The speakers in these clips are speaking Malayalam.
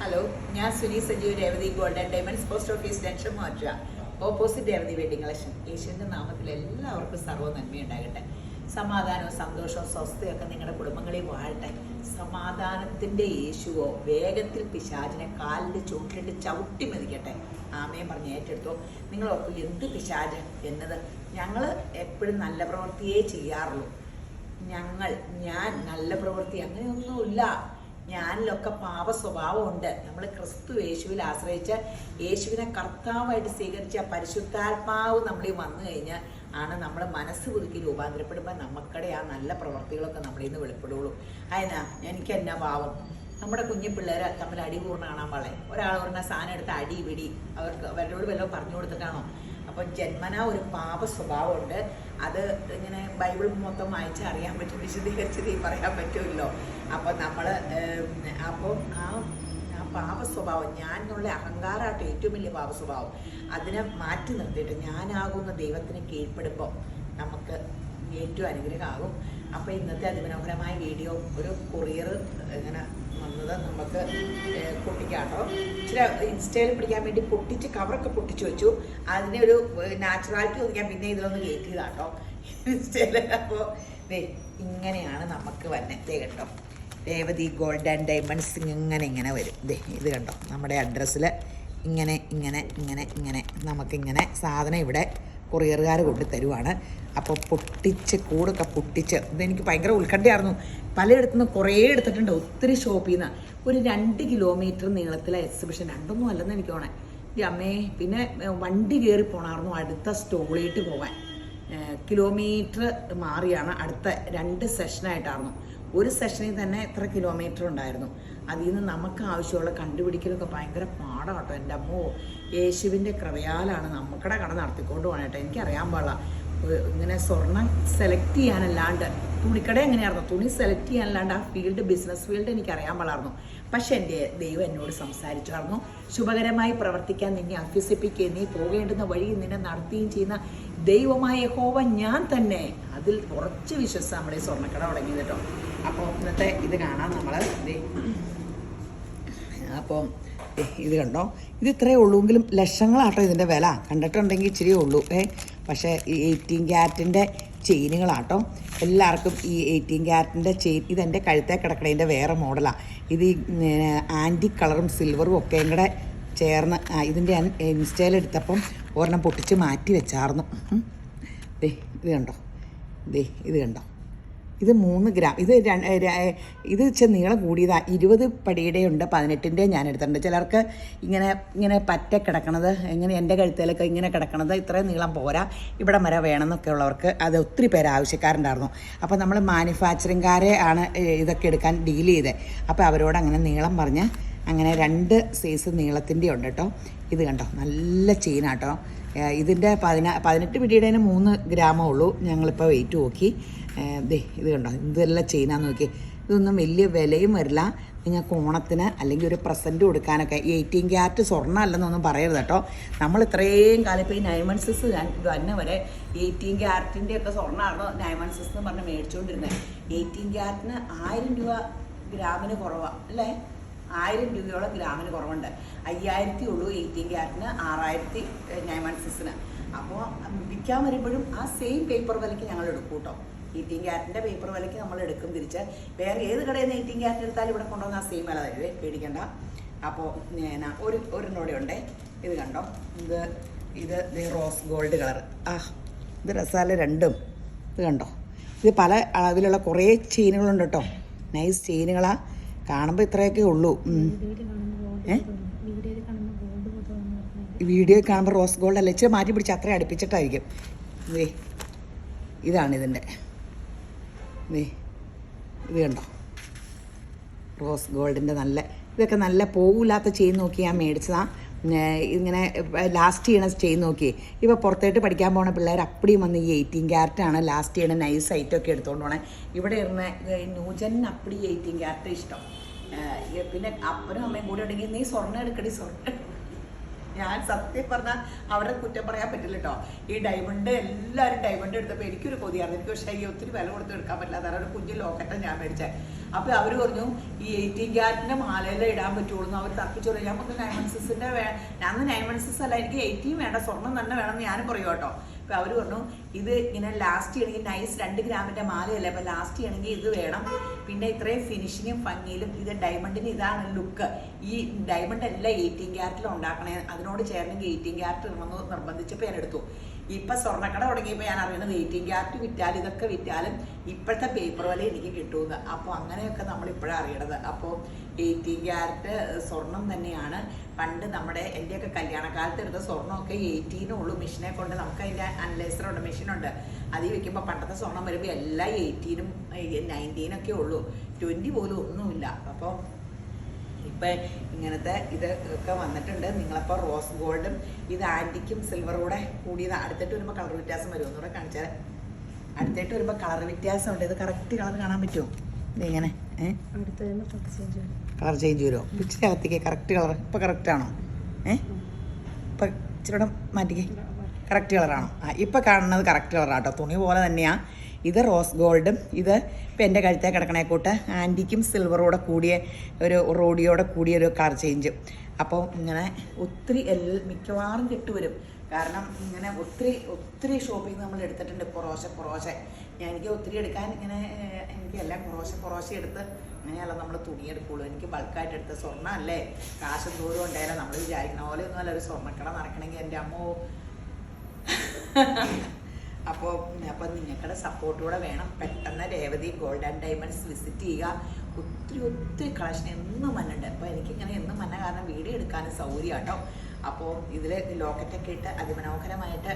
ഹലോ ഞാൻ Suni Sajeev Revathi golden diamonds post office junction മാറ്റുക ഓപ്പോസിറ്റ് രേവതി വെഡിങ് കളക്ഷൻ യേശുവിന്റെ നാമത്തിൽ എല്ലാവർക്കും സർവ നന്മയുണ്ടാകട്ടെ. സമാധാനവും സന്തോഷവും സ്വസ്ഥയൊക്കെ നിങ്ങളുടെ കുടുംബങ്ങളിൽ വാഴട്ടെ. സമാധാനത്തിന്റെ യേശുവോ വേഗത്തിൽ പിശാചിനെ കാലിൽ ചൂട്ടിലിട്ട് ചവിട്ടി മതിക്കട്ടെ. ആമയും പറഞ്ഞ് ഏറ്റെടുത്തോ. നിങ്ങൾ എന്ത് പിശാച് എന്നത് ഞങ്ങൾ എപ്പോഴും നല്ല പ്രവൃത്തിയേ ചെയ്യാറുള്ളൂ. ഞങ്ങൾ ഞാൻ നല്ല പ്രവൃത്തി അങ്ങനെയൊന്നുമില്ല. ഞാനിലൊക്കെ പാപ സ്വഭാവമുണ്ട് നമ്മൾ ക്രിസ്തു യേശുവിൽ ആശ്രയിച്ച് യേശുവിനെ കർത്താവായിട്ട് സ്വീകരിച്ച പരിശുദ്ധാത്മാവ് നമ്മളിൽ വന്നു കഴിഞ്ഞാൽ ആണ് നമ്മൾ മനസ്സ് പുതുക്കി രൂപാന്തരപ്പെടുമ്പോൾ നമുക്കടെ ആ നല്ല പ്രവർത്തികളൊക്കെ നമ്മളിൽ നിന്ന് വെളിപ്പെടുള്ളൂ. അതിനാ എനിക്ക് എന്നാ പാവം? നമ്മുടെ കുഞ്ഞു പിള്ളേരെ തമ്മിൽ അടി കൂർണ കാണാൻ പാളെ ഒരാൾ പറഞ്ഞ സാധനം എടുത്ത് അടി പിടി അവർക്ക് അവരോട് വല്ലതും പറഞ്ഞു കൊടുത്തിട്ടാണോ? അപ്പം ജന്മന ഒരു പാപ സ്വഭാവമുണ്ട്. അത് ഇങ്ങനെ ബൈബിൾ മൊത്തം വായിച്ച് അറിയാൻ പറ്റും വിശദീകരിച്ചത് പറയാൻ പറ്റുമല്ലോ. അപ്പം നമ്മൾ അപ്പോൾ ആ ആ പാപ സ്വഭാവം ഞാൻ എന്നുള്ള അഹങ്കാരമായിട്ട് ഏറ്റവും വലിയ പാപ സ്വഭാവം അതിനെ മാറ്റി നിർത്തിയിട്ട് ഞാനാകുന്ന ദൈവത്തിന് കീഴ്പ്പെടുമ്പോൾ നമുക്ക് ഏറ്റവും അനുഗ്രഹമാകും. അപ്പോൾ ഇന്നത്തെ അതിമനോഹരമായ വീഡിയോ ഒരു കൊറിയർ ഇങ്ങനെ വന്നത് നമുക്ക് പൊട്ടിക്കാട്ടോ. ഇച്ചിരി ഇൻസ്റ്റയിൽ പിടിക്കാൻ വേണ്ടി പൊട്ടിച്ച് കവറൊക്കെ പൊട്ടിച്ച് വെച്ചു. അതിനെ ഒരു നാച്ചുറാലിറ്റി തോന്നിക്കാൻ പിന്നെ ഇതിലൊന്ന് കയറ്റിയതാട്ടോ ഇൻസ്റ്റയിൽ അപ്പോൾ ഇങ്ങനെയാണ് നമുക്ക് വന്നത്തെ കേട്ടോ. രേവതി ഗോൾഡ് ആൻഡ് ഡയമണ്ട്സ് ഇങ്ങനെ ഇങ്ങനെ വരും. ദേ ഇത് കണ്ടോ? നമ്മുടെ അഡ്രസ്സിൽ ഇങ്ങനെ ഇങ്ങനെ ഇങ്ങനെ ഇങ്ങനെ നമുക്കിങ്ങനെ സാധനം ഇവിടെ കൊറിയറുകാർ കൊണ്ട് തരുവാണ്. അപ്പോൾ പൊട്ടിച്ച് കൂടൊക്കെ പൊട്ടിച്ച് ഇതെനിക്ക് ഭയങ്കര ഉത്കണ്ഠയായിരുന്നു. പലയിടത്തു നിന്ന് കുറേ എടുത്തിട്ടുണ്ട്. ഒത്തിരി ഷോപ്പിൽ നിന്ന് ഒരു രണ്ട് കിലോമീറ്റർ നീളത്തിലെ എക്സിബിഷൻ രണ്ടൊന്നും അല്ലെന്ന് എനിക്ക് തോന്നേ ഈ അമ്മേ പിന്നെ വണ്ടി കയറി പോണായിരുന്നു അടുത്ത സ്റ്റോളിലേക്ക് പോകാൻ കിലോമീറ്റർ മാറിയാണ് അടുത്ത രണ്ട് സെഷനായിട്ടായിരുന്നു ഒരു സെഷനിൽ തന്നെ എത്ര കിലോമീറ്റർ ഉണ്ടായിരുന്നു? അതിൽ നിന്ന് നമുക്ക് ആവശ്യമുള്ള കണ്ടുപിടിക്കലൊക്കെ ഭയങ്കര പാടാട്ടോ. എന്റെ അമ്മോ യേശുവിന്റെ കൃപയാലാണ് നമുക്കടെ കട നടത്തിക്കൊണ്ട് പോകണേട്ടോ എനിക്കറിയാൻ പാടില്ല. ഇങ്ങനെ സ്വർണം സെലക്ട് ചെയ്യാനല്ലാണ്ട് തുണിക്കട എങ്ങനെയായിരുന്നു? തുണി സെലക്ട് ചെയ്യാനല്ലാണ്ട് ആ ഫീൽഡ് ബിസിനസ് ഫീൽഡ് എനിക്ക് അറിയാൻ പാടായിരുന്നു പക്ഷെ എന്റെ ദൈവം എന്നോട് സംസാരിച്ചായിരുന്നു. ശുഭകരമായി പ്രവർത്തിക്കാൻ നിന്നെ അഭ്യസിപ്പിക്കുകയും നീ പോകേണ്ടുന്ന വഴി നിന്നെ നടത്തുകയും ചെയ്യുന്ന ദൈവമായ ഹോവ ഞാൻ തന്നെ. അതിൽ കുറച്ച് വിശ്വസം നമ്മുടെ സ്വർണക്കട തുടങ്ങിയത് കേട്ടോ അപ്പോൾ ഇന്നത്തെ ഇത് കാണാം നമ്മൾ അപ്പം ഇത് കണ്ടോ? ഇത് ഇത്രയേ ഉള്ളൂങ്കിലും ലക്ഷങ്ങളാട്ടോ ഇതിന്റെ വില. കണ്ടിട്ടുണ്ടെങ്കിൽ ഇച്ചിരി ഉള്ളൂ ഏ? പക്ഷേ ഈ എയ്റ്റീൻ ക്യാരറ്റിന്റെ ചെയിനുകളാട്ടോ. എല്ലാവർക്കും ഈ എയ്റ്റീൻ ക്യാരറ്റിന്റെ ചെയിൻ ഇതെന്റെ കഴുത്തേ കിടക്കണതിന്റെ വേറെ മോഡലാണ് ഇത് ഈ ആന്റി കളറും സിൽവറും ഒക്കെ കൂടെ ചേർന്ന് ഇതിന്റെ ഞാൻ ഇൻസ്റ്റയിൽ എടുത്തപ്പം ഒരെണ്ണം പൊട്ടിച്ച് മാറ്റി വെച്ചായിരുന്നു ദേ ഇത് കണ്ടോ? ദേ ഇത് കണ്ടോ? ഇത് മൂന്ന് ഗ്രാം. ഇത് ഇത് ഇച്ച നീളം കൂടിയതാണ് ഇരുപത് പടിയുടെ ഉണ്ട് പതിനെട്ടിന്റെ ഞാൻ എടുത്തിട്ടുണ്ട്. ചിലർക്ക് ഇങ്ങനെ ഇങ്ങനെ പറ്റ കിടക്കണത് എങ്ങനെ എന്റെ കഴുത്തിലൊക്കെ ഇങ്ങനെ കിടക്കണത് ഇത്രയും നീളം പോരാ. ഇവിടെ വരെ വേണമെന്നൊക്കെ ഉള്ളവർക്ക് അത് ഒത്തിരി പേര് ആവശ്യക്കാരുണ്ടായിരുന്നു. അപ്പോൾ നമ്മൾ മാനുഫാക്ചറിങ്കാരെ ആണ് ഇതൊക്കെ എടുക്കാൻ ഡീൽ ചെയ്തത് അപ്പോൾ അവരോട് അങ്ങനെ നീളം പറഞ്ഞ് അങ്ങനെ രണ്ട് സൈസ് നീളത്തിന്റെ ഉണ്ട് കേട്ടോ. ഇത് കണ്ടോ? നല്ല ചെയിനാട്ടോ ഇതിന്റെ പതിന പതിനെട്ട് പിടിയുടെ മൂന്ന് ഗ്രാമേ ഉള്ളൂ. ഞങ്ങളിപ്പോൾ വെയിറ്റ് നോക്കി. ദേ ഇത് കണ്ടോ? ഇതെല്ലാം ചെയ്യുന്ന നോക്കി ഇതൊന്നും വലിയ വിലയും വരില്ല. നിങ്ങൾക്ക് ഓണത്തിന് അല്ലെങ്കിൽ ഒരു പ്രസന്റ് കൊടുക്കാനൊക്കെ എയ്റ്റീൻ ക്യാരറ്റ് സ്വർണം അല്ലെന്നൊന്നും പറയരുത് കേട്ടോ. നമ്മൾ ഇത്രയും കാലം ഇപ്പോൾ ഈ സിക്സ് തന്നെ വരെ എയ്റ്റീൻ ക്യാരറ്റിന്റെ ഒക്കെ സ്വർണമാണോ നയമൺസസ് എന്ന് പറഞ്ഞ് മേടിച്ചുകൊണ്ടിരുന്നത് എയ്റ്റീൻ ക്യാരറ്റിന് ആയിരം രൂപ ഗ്രാമിന് കുറവാണ് അല്ലേ? ആയിരം രൂപയോളം ഗ്രാമിന് കുറവുണ്ട്. അയ്യായിരത്തി ഉള്ളൂ എയ്റ്റീൻ ക്യാരറ്റിന് ആറായിരത്തി നയമൺസസിന് അപ്പോൾ വിൽക്കാൻ വരുമ്പോഴും ആ സെയിം പേപ്പർ വിലയ്ക്ക് ഞങ്ങൾ എടുക്കും കേട്ടോ. എയ്റ്റീൻ ക്യാരറ്റിന്റെ പേപ്പർ വിലയ്ക്ക് നമ്മൾ എടുക്കും തിരിച്ച്. വേറെ ഏത് കടയിൽ നിന്ന് ഈറ്റിംഗ് ക്യാരറ്റ് എടുത്താലും ഇവിടെ കൊണ്ടുവന്നാൽ ആ സെയിം വില തരുവേ പേടിക്കണ്ട. അപ്പോൾ ഞാൻ ഒരു ഒരെണ്ണോടെ ഉണ്ട്. ഇത് കണ്ടോ? ഇത് ഇത് റോസ് ഗോൾഡ് കളർ ആ ഇത് രസാല രണ്ടും. ഇത് കണ്ടോ? ഇത് പല അളവിലുള്ള കുറേ ചെയിനുകളുണ്ട് കേട്ടോ. നൈസ് ചെയിനുകളാ കാണുമ്പോൾ ഇത്രയൊക്കെ ഉള്ളൂ. ഏ? വീഡിയോ കാണുമ്പോൾ റോസ് ഗോൾഡ് അല്ല? ഇച്ചിരി മാറ്റി പിടിച്ച് അത്രയും അടുപ്പിച്ചിട്ടായിരിക്കും. ഇതാണ് ഇതിന്റെ ദേ ഇത് കണ്ടോ? റോസ് ഗോൾഡിന്റെ നല്ല ഇതൊക്കെ നല്ല പോകില്ലാത്ത ചെയിൻ നോക്കി ഞാൻ മേടിച്ചതാണ് ഇങ്ങനെ ലാസ്റ്റ് ചെയ്യണ ചെയിൻ നോക്കി. ഇപ്പോൾ പുറത്തോട്ട് പഠിക്കാൻ പോണ പിള്ളേർ അപ്പടിയും വന്ന് ഈ എയ്റ്റീൻ ക്യാരറ്റാണ് ലാസ്റ്റ് ചെയ്യണ നൈസ് ഐറ്റമൊക്കെ എടുത്തുകൊണ്ട് പോണേ. ഇവിടെ ഇരുന്ന് ന്യൂജൻ അപ്പടി എയ്റ്റീൻ ക്യാരറ്റ് ഇഷ്ടം. പിന്നെ അപ്പനും അമ്മയും കൂടെ ഉണ്ടെങ്കിൽ നീ സ്വർണം എടുക്കടി സ്വർണം. ഞാൻ സത്യം പറഞ്ഞാൽ അവരെ കുറ്റം പറയാൻ പറ്റില്ല കേട്ടോ ഈ ഡയമണ്ട് എല്ലാവരും ഡയമണ്ട് എടുത്തപ്പോൾ എനിക്കൊരു കൊതിയായിരുന്നു എനിക്ക് പക്ഷേ ഈ ഒത്തിരി വില കൊടുത്ത് എടുക്കാൻ പറ്റില്ല. അതാണ് ഒരു കുഞ്ഞു ലോക്കറ്റാണ് ഞാൻ മേടിച്ചത് അപ്പോൾ അവർ പറഞ്ഞു ഈ എയ്റ്റീൻ ക്യാരറ്റിന്റെ മാലയിലെ ഇടാൻ പറ്റുള്ളൂ എന്ന് അവർ തർക്കിച്ചു പറഞ്ഞു. ഞാൻ പറഞ്ഞു നയൻ സിക്സിന്റെ വേ ഞാൻ നയൻ വൺ സിക്സ് അല്ല എനിക്ക് എയ്റ്റീൻ വേണ്ട. സ്വർണം തന്നെ വേണമെന്ന് ഞാനും പറയും കേട്ടോ. അപ്പോൾ അവർ പറഞ്ഞു ഇത് ഇങ്ങനെ ലാസ്റ്റ് ചെയ്യണമെങ്കിൽ നൈസ് രണ്ട് ഗ്രാമിന്റെ മാലയല്ലേ. അപ്പോൾ ലാസ്റ്റ് ചെയ്യണമെങ്കിൽ ഇത് വേണം. പിന്നെ ഇത്രയും ഫിനിഷിങ്ങും ഭംഗിയിലും ഇത് ഡയമണ്ടിന് ഇതാണ് ലുക്ക് ഈ ഡയമണ്ട് എല്ലാം എയ്റ്റീൻ ക്യാരറ്റിൽ ഉണ്ടാക്കണേ. അതിനോട് ചേർന്നെങ്കിൽ എയ്റ്റീൻ ക്യാരറ്റ് ഇടണമെന്ന് നിർബന്ധിച്ചപ്പോൾ ഞാൻ എടുത്തു. ഇപ്പം സ്വർണക്കട തുടങ്ങിയപ്പോൾ ഞാൻ അറിയുന്നത് എയ്റ്റീൻ ക്യാരറ്റ് വിറ്റാൽ ഇതൊക്കെ വിറ്റാലും ഇപ്പോഴത്തെ പേപ്പർ വില എനിക്ക് കിട്ടുമെന്ന് അപ്പോൾ അങ്ങനെയൊക്കെ നമ്മൾ ഇപ്പോഴാണ് അറിയണത്. അപ്പോൾ എയ്റ്റീൻ ക്യാരറ്റ് സ്വർണം തന്നെയാണ്. പണ്ട് നമ്മുടെ എന്റെയൊക്കെ കല്യാണക്കാലത്ത് എടുത്ത സ്വർണമൊക്കെ എയ്റ്റീനേ ഉള്ളൂ. മെഷീനെ കൊണ്ട് നമുക്ക് അതിന്റെ അനലൈസറുണ്ട് മെഷീനുണ്ട് അതിൽ വെക്കുമ്പോൾ പണ്ടത്തെ സ്വർണം വരുമ്പോൾ എല്ലാം എയ്റ്റീനും നയന്റീനൊക്കെ ഉള്ളൂ. ട്വന്റി പോലും ഒന്നുമില്ല. അപ്പോൾ ഇപ്പം ഇങ്ങനത്തെ ഇത് ഒക്കെ വന്നിട്ടുണ്ട്. നിങ്ങളപ്പോൾ റോസ് ഗോൾഡും ഇത് ആന്റിക്കും സിൽവറും കൂടെ കൂടിയത് അടുത്തിട്ട് വരുമ്പോൾ കളർ വ്യത്യാസം വരും. ഒന്നുകൂടെ കാണിച്ചാൽ അടുത്തിട്ട് വരുമ്പോൾ കളർ വ്യത്യാസമുണ്ട് ഇത് കറക്റ്റ് കളർ കാണാൻ പറ്റുമോ? ഇങ്ങനെ ഏഹ് കളർ ചേഞ്ച് വരുമോ ഇച്ചിരി അകത്തേക്ക് കറക്റ്റ് കളർ ഇപ്പോൾ കറക്റ്റ് ആണോ? ഏ? ഇപ്പം ഇച്ചിരി മാറ്റിക്കേ. കറക്റ്റ് കളറാണോ ആ ഇപ്പം കാണുന്നത് കറക്റ്റ് കളറാട്ടോ തുണി പോലെ തന്നെയാണ് ഇത് റോസ് ഗോൾഡും ഇത് ഇപ്പം എന്റെ കഴുത്തേ കിടക്കണേ കൂട്ട്. ആന്റിക്കും സിൽവറോടെ കൂടിയ ഒരു റോഡിയോടെ കൂടിയ ഒരു കളർ ചേഞ്ചും അപ്പോൾ ഇങ്ങനെ ഒത്തിരി എൽ മിക്കവാറും കിട്ടുവരും കാരണം ഇങ്ങനെ ഒത്തിരി ഒത്തിരി ഷോപ്പിംഗ് നമ്മൾ എടുത്തിട്ടുണ്ട് കുറോശ കുറോശ ഞാൻ എനിക്ക് ഒത്തിരി എടുക്കാൻ ഇങ്ങനെ എനിക്ക് എല്ലാം കുറോശ കുറോശ എടുത്ത് അങ്ങനെയല്ല നമ്മൾ തുണി എടുക്കുള്ളൂ എനിക്ക് ബൾക്കായിട്ട് എടുത്ത സ്വർണം അല്ലേ? കാശും ദൂരം ഉണ്ടായാലും നമ്മൾ വിചാരിക്കുന്ന പോലെ ഒന്നുമല്ല ഒരു സ്വർണക്കട നടക്കണമെങ്കിൽ എന്റെ അമ്മോ. അപ്പോൾ അപ്പോൾ നിങ്ങളുടെ സപ്പോർട്ട് കൂടെ വേണം. പെട്ടെന്ന് Revathi gold and diamonds visit ചെയ്യുക. ഒത്തിരി ഒത്തിരി കളക്ഷൻ എന്നും മനുണ്ട് അപ്പോൾ എനിക്കിങ്ങനെ എന്നും മന്ന കാരണം വീഡിയോ എടുക്കാനും സൗകര്യം കേട്ടോ അപ്പോൾ ഇതിൽ ലോക്കറ്റൊക്കെ ഇട്ട് അതിമനോഹരമായിട്ട്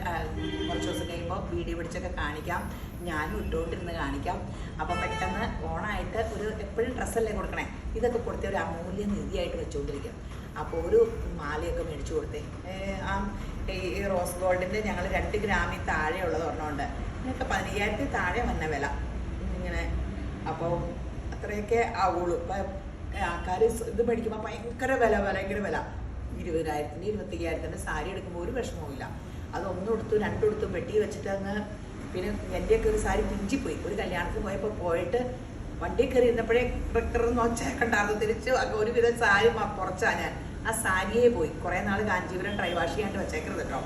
കുറച്ച് ദിവസം കഴിയുമ്പോൾ വീഡിയോ പിടിച്ചൊക്കെ കാണിക്കാം. ഞാനും ഇട്ടുകൊണ്ടിരുന്ന് കാണിക്കാം. അപ്പോൾ പെട്ടെന്ന് ഓണായിട്ട് ഒരു എപ്പോഴും ഡ്രസ്സല്ലേ കൊടുക്കണേ? ഇതൊക്കെ കൊടുത്ത ഒരു അമൂല്യ നിധിയായിട്ട് വെച്ചുകൊണ്ടിരിക്കും അപ്പോൾ ഒരു മാലയൊക്കെ മേടിച്ചു കൊടുത്തേ. ആ ഈ റോസ് ഗോൾഡിന്റെ ഞങ്ങൾ രണ്ട് ഗ്രാമിൽ താഴെ ഉള്ളത് ഒരെണ്ണമുണ്ട്. ഇതിനൊക്കെ പതിനയ്യായിരത്തിൽ താഴെ വന്ന വില. ഇങ്ങനെ. അപ്പോൾ അത്രയൊക്കെ ആവുള്ളൂ. ഇപ്പം ആൾക്കാർ ഇത് മേടിക്കുമ്പോൾ ഭയങ്കര വില ഭയങ്കര വില. ഇരുപതിനായിരത്തിന്റെ ഇരുപത്തയ്യായിരത്തിന്റെ സാരി എടുക്കുമ്പോൾ ഒരു വിഷമവുമില്ല. അതൊന്നും എടുത്തു രണ്ടും എടുത്തു പെട്ടി വെച്ചിട്ട് അങ്ങ് പിന്നെ എന്റെയൊക്കെ ഒരു സാരി പിഞ്ചിപ്പോയി. ഒരു കല്യാണത്തിന് പോയപ്പോൾ പോയിട്ട് വണ്ടി കയറി ഇരുന്നപ്പോഴേ റിക്കറെന്ന് ഒച്ചയൊക്കെണ്ടായിരുന്നു തിരിച്ച്. അങ്ങ് ഒരുവിധം സാരി മ- കുറച്ചാ ഞാൻ. ആ സാരിയെ പോയി. കുറേ നാൾ കാഞ്ചീപുരം ഡ്രൈ വാഷ് ചെയ്യാണ്ട് വെച്ചേക്കരുത് കേട്ടോ.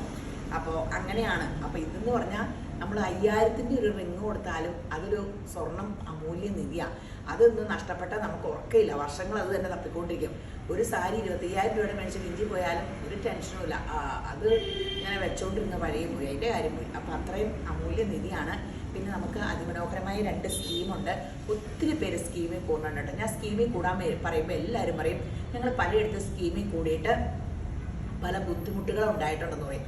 അപ്പോൾ അങ്ങനെയാണ്. അപ്പോൾ ഇതെന്ന് പറഞ്ഞാൽ നമ്മൾ അയ്യായിരത്തിന്റെ ഒരു റിങ് കൊടുത്താലും അതൊരു സ്വർണം അമൂല്യ നിധിയാണ് അതൊന്നും നഷ്ടപ്പെട്ടാൽ നമുക്ക് ഉറക്കയില്ല വർഷങ്ങൾ അത് തന്നെ തപ്പിക്കൊണ്ടിരിക്കും. ഒരു സാരി ഇരുപത്തയ്യായിരം രൂപയുടെ മേടിച്ച് വിഞ്ചി പോയാലും ഒരു ടെൻഷനും ഇല്ല. അത് ഇങ്ങനെ വെച്ചുകൊണ്ടിരുന്ന പഴയ പോയി. അതിന്റെ കാര്യം പോയി. അപ്പോൾ അത്രയും അമൂല്യ നിധിയാണ്. പിന്നെ നമുക്ക് അതിമനോഹരമായ രണ്ട് സ്കീമുണ്ട്. ഒത്തിരി പേര് സ്കീമിൽ കൂടുന്നുണ്ട് ഞാൻ സ്കീമിൽ കൂടാൻ പറയുമ്പോൾ എല്ലാവരും പറയും ഞങ്ങൾ പലയിടത്ത് സ്കീമിൽ കൂടിയിട്ട് പല ബുദ്ധിമുട്ടുകളും ഉണ്ടായിട്ടുണ്ടെന്ന് പറയും.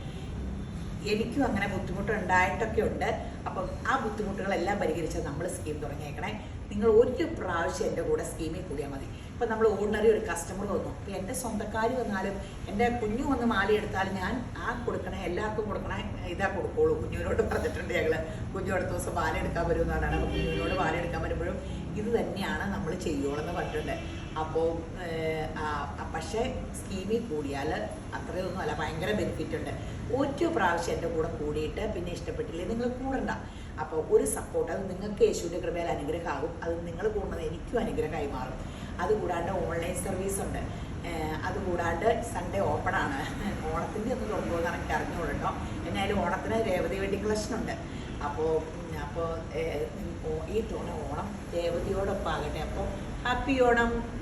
എനിക്കും അങ്ങനെ ബുദ്ധിമുട്ട് ഉണ്ടായിട്ടൊക്കെ ഉണ്ട് അപ്പം ആ ബുദ്ധിമുട്ടുകളെല്ലാം പരിഹരിച്ച് നമ്മൾ സ്കീം തുടങ്ങിയേക്കണേ. നിങ്ങൾ ഒരു പ്രാവശ്യം എന്റെ കൂടെ സ്കീമിൽ കൂടിയാൽ മതി. ഇപ്പം നമ്മൾ ഓർഡിനറി ഒരു കസ്റ്റമർ വന്നു. ഇപ്പം എന്റെ സ്വന്തക്കാർ വന്നാലും എന്റെ കുഞ്ഞു വന്ന് മാലി എടുത്താലും ഞാൻ ആ കൊടുക്കണേ എല്ലാവർക്കും കൊടുക്കണേ ഇതാ കൊടുക്കുള്ളൂ. കുഞ്ഞിനോട് പറഞ്ഞിട്ടുണ്ട് ഞങ്ങൾ കുഞ്ഞു അടുത്ത ദിവസം മാല എടുക്കാൻ വരുമെന്നാണ് അപ്പോൾ കുഞ്ഞിനോട് മാല എടുക്കാൻ വരുമ്പോഴും ഇത് തന്നെയാണ് നമ്മൾ ചെയ്യുള്ളൂ പറഞ്ഞിട്ടുണ്ട്. അപ്പോൾ പക്ഷേ സ്കീമിൽ കൂടിയാൽ അത്രയൊന്നും അല്ല. ഭയങ്കര ബെനിഫിറ്റ് ഉണ്ട്. ഒരു പ്രാവശ്യം എന്റെ കൂടെ കൂടിയിട്ട് പിന്നെ ഇഷ്ടപ്പെട്ടില്ലേ? നിങ്ങൾ കൂടണ്ട. അപ്പോൾ ഒരു സപ്പോർട്ട് അത് നിങ്ങൾക്ക് യേശുവിന്റെ കൃപയിൽ അനുഗ്രഹമാകും. അത് നിങ്ങൾ കൂടുന്നത് എനിക്കും അനുഗ്രഹമായി മാറും. അതുകൂടാണ്ട് ഓൺലൈൻ സർവീസ് ഉണ്ട്. അതുകൂടാണ്ട് സൺഡേ ഓപ്പൺ ആണ്. ഓണത്തിന്റെ ഒന്ന് തുറക്കുമെന്നാണ് എനിക്ക് അറിഞ്ഞോളൂ എന്നാലും ഓണത്തിന് രേവതി വെഡിങ് കളക്ഷൻ ഉണ്ട്. അപ്പോൾ അപ്പോൾ ഈ തോണ ഓണം രേവതിയോടൊപ്പം ആകട്ടെ. അപ്പോൾ ഹാപ്പി ഓണം.